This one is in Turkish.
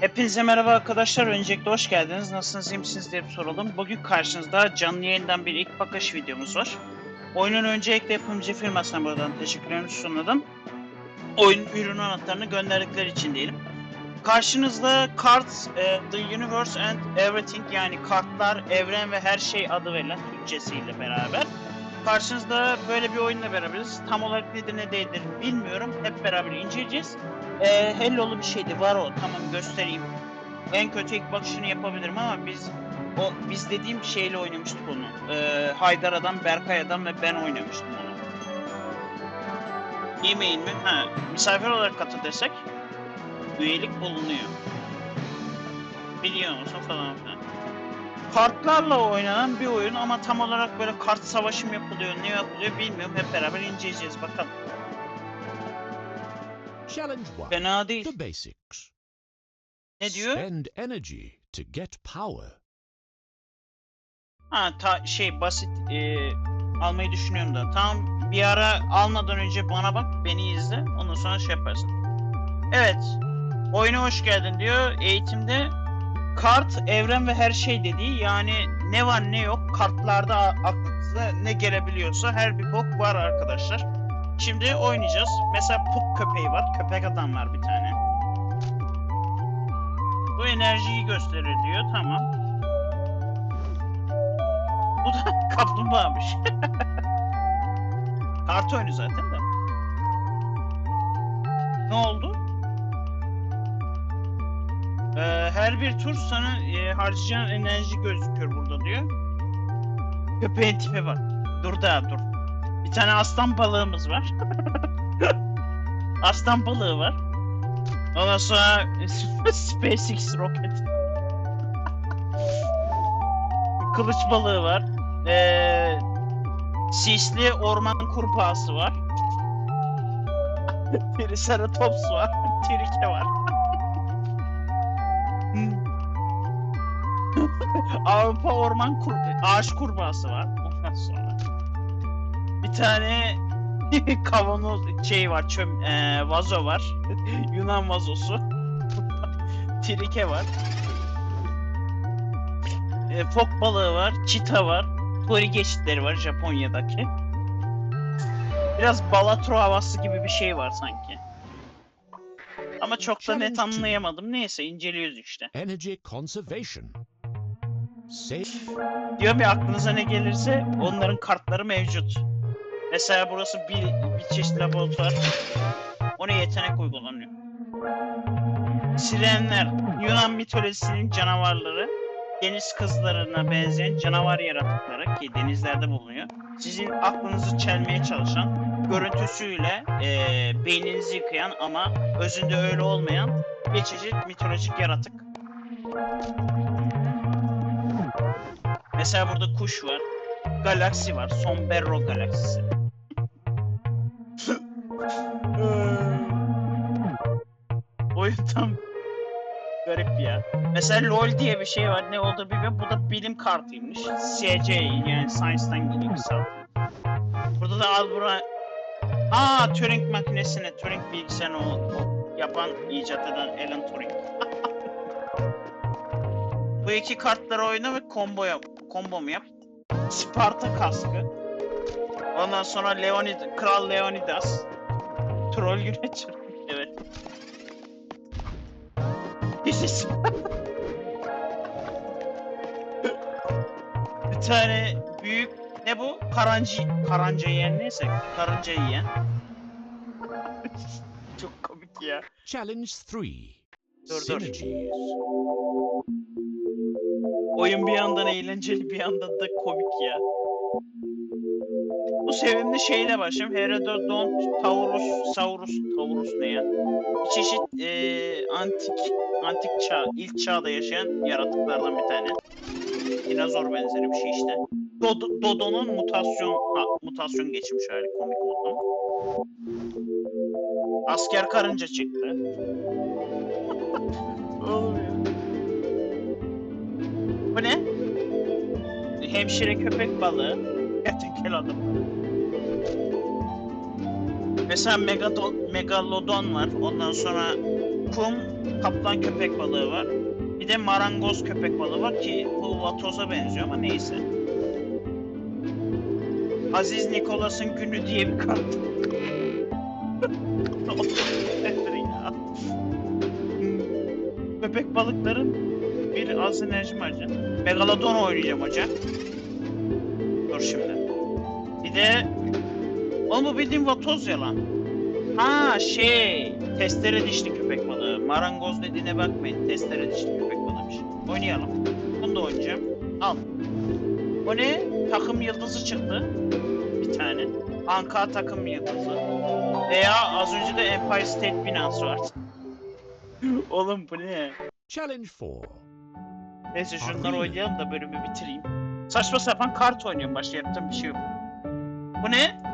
Hepinize merhaba arkadaşlar. Öncelikle hoş geldiniz. Nasılsınız, iyi misiniz diye soralım. Bugün karşınızda canlı yayından bir ilk bakış videomuz var. Oyunun öncelikle yapımcı firmasına buradan teşekkürlerimi sunadım. Oyun ürün anahtarını gönderdikleri için diyelim. Karşınızda Cards, e, The Universe and Everything yani kartlar, evren ve her şey adı verilen Türkçesiyle beraber. Karşınızda böyle bir oyunla beraberiz. Tam olarak nedir ne değildir bilmiyorum. Hep beraber inceleyeceğiz. Ee, Hello'lu bir şeydi. Var o. Tamam göstereyim. En kötü ilk bakışını yapabilirim ama biz o biz dediğim şeyle oynamıştık onu. Ee, Haydar adam, Berkay adam ve ben oynamıştım onu. E-mail mi? Ha, misafir olarak katıl desek üyelik bulunuyor. Biliyor musun falan filan. Kartlarla oynanan bir oyun ama tam olarak böyle kart savaşı mı yapılıyor, ne yapılıyor bilmiyorum. Hep beraber inceleyeceğiz bakalım. Challenge 1. Fena değil. The basics. Ne diyor? Spend energy to get power. Ha ta şey basit e, almayı düşünüyorum da. Tamam bir ara almadan önce bana bak beni izle ondan sonra şey yaparsın. Evet. Oyuna hoş geldin diyor. Eğitimde kart, evren ve her şey dediği yani ne var ne yok kartlarda aklınıza ne gelebiliyorsa her bir bok var arkadaşlar. Şimdi oynayacağız. Mesela puk köpeği var. Köpek adam var bir tane. Bu enerjiyi gösterir diyor. Tamam. Bu da kaplumbağamış. Kart oyunu zaten de. Ne oldu? Her bir tur sana e, harcayacağın enerji gözüküyor burada diyor. Köpeğin tipi bak. Dur daha dur. Bir tane aslan balığımız var. aslan balığı var. Ondan sonra SpaceX roket. Kılıç balığı var. Ee, sisli orman kurbağası var. Triceratops var. Trike var. Avrupa orman kur ağaç kurbağası var. Ondan sonra bir tane kavanoz şey var, çöm eee, vazo var. Yunan vazosu. Trike var. E, fok balığı var, çita var. Tori geçitleri var Japonya'daki. Biraz Balatro havası gibi bir şey var sanki. Ama çok da net anlayamadım. Neyse inceliyoruz işte. Energy conservation. Diyorum ya aklınıza ne gelirse onların kartları mevcut. Mesela burası bir, bir çeşit laboratuvar. Ona yetenek uygulanıyor. Sirenler, Yunan mitolojisinin canavarları, deniz kızlarına benzeyen canavar yaratıkları ki denizlerde bulunuyor. Sizin aklınızı çelmeye çalışan, görüntüsüyle eee beyninizi yıkayan ama özünde öyle olmayan bir çeşit mitolojik yaratık. Mesela burada kuş var. Galaksi var. Sombrero galaksisi. Oyun tam garip ya. Mesela LoL diye bir şey var. Ne oldu bilmiyorum. Bu da bilim kartıymış. SC yani Science'dan geliyor kısaltı. Burada da Albura... Aa Turing makinesine, Turing bilgisayarını o, o yapan, icat eden Alan Turing. Bu iki kartları oyna ve combo yap. Combo mu yap? Sparta kaskı. Ondan sonra Leonid, Kral Leonidas. Troll güneşi. evet. This is... Bir tane büyük ne bu? Karancı, karanca yiyen neyse. Karınca yiyen. Çok komik ya. Challenge 3. Dur, dur. Synergies. Oyun bir yandan eğlenceli bir yandan da komik ya. Bu sevimli şeyle başlayayım. Herodon, Taurus, Saurus, Taurus ne ya? Bir çeşit eee, antik, antik çağ, ilk çağda yaşayan yaratıklardan bir tane. Dinozor benzeri bir şey işte. Dodo, Dodo'nun mutasyon, ha, mutasyon geçmiş hali komik oldu. Asker karınca çıktı. Hemşire köpek balığı. Kertenkele adam. Mesela Megadon, Megalodon var. Ondan sonra kum kaplan köpek balığı var. Bir de marangoz köpek balığı var ki bu vatoza benziyor ama neyse. Aziz Nikolas'ın günü diye bir kart. Köpek balıkların bir az enerjim harca. Megalodon oynayacağım hocam. Dur şimdi. Bir de... Oğlum bu bildiğin vatoz ya lan. Ha şey, testere dişli köpek balığı. Marangoz dediğine bakmayın, testere dişli köpek balığıymış. Oynayalım. Bunu da oynayacağım. Al. O ne? Takım yıldızı çıktı. Bir tane. Anka takım yıldızı. Veya az önce de Empire State binası vardı. Oğlum bu ne? Challenge 4. Neyse şunları oynayalım da bölümü bitireyim. Saçma sapan kart oynuyorum başka yaptığım bir şey yok. Bu ne?